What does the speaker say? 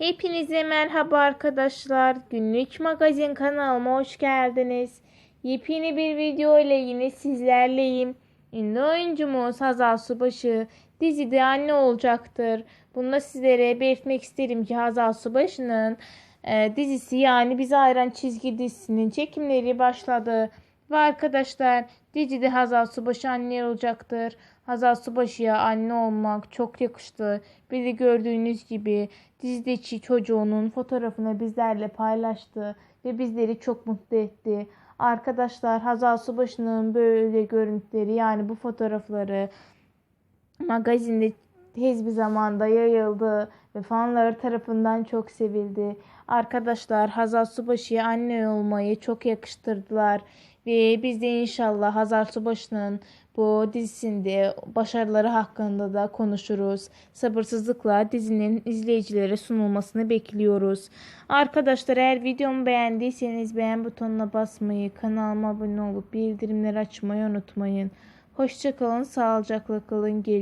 Hepinize merhaba arkadaşlar. Günlük magazin kanalıma hoş geldiniz. Yepyeni bir video ile yine sizlerleyim. Ünlü oyuncumuz Hazal Subaşı dizide anne olacaktır. Bunu da sizlere belirtmek isterim ki Hazal Subaşı'nın e, dizisi yani Bizi Ayıran çizgi dizisinin çekimleri başladı. Ve arkadaşlar dizide Hazal Subaşı anne olacaktır. Hazal Subaşı'ya anne olmak çok yakıştı. Bir de gördüğünüz gibi dizideki çocuğunun fotoğrafını bizlerle paylaştı ve bizleri çok mutlu etti. Arkadaşlar Hazal Subaşı'nın böyle görüntüleri yani bu fotoğrafları magazinde tez bir zamanda yayıldı ve fanları tarafından çok sevildi. Arkadaşlar Hazal Subaşı'ya anne olmayı çok yakıştırdılar ve biz de inşallah Hazal Subaşı'nın bu dizisinde başarıları hakkında da konuşuruz. Sabırsızlıkla dizinin izleyicilere sunulmasını bekliyoruz. Arkadaşlar eğer videomu beğendiyseniz beğen butonuna basmayı, kanalıma abone olup bildirimleri açmayı unutmayın. Hoşçakalın, sağlıcakla kalın. Gel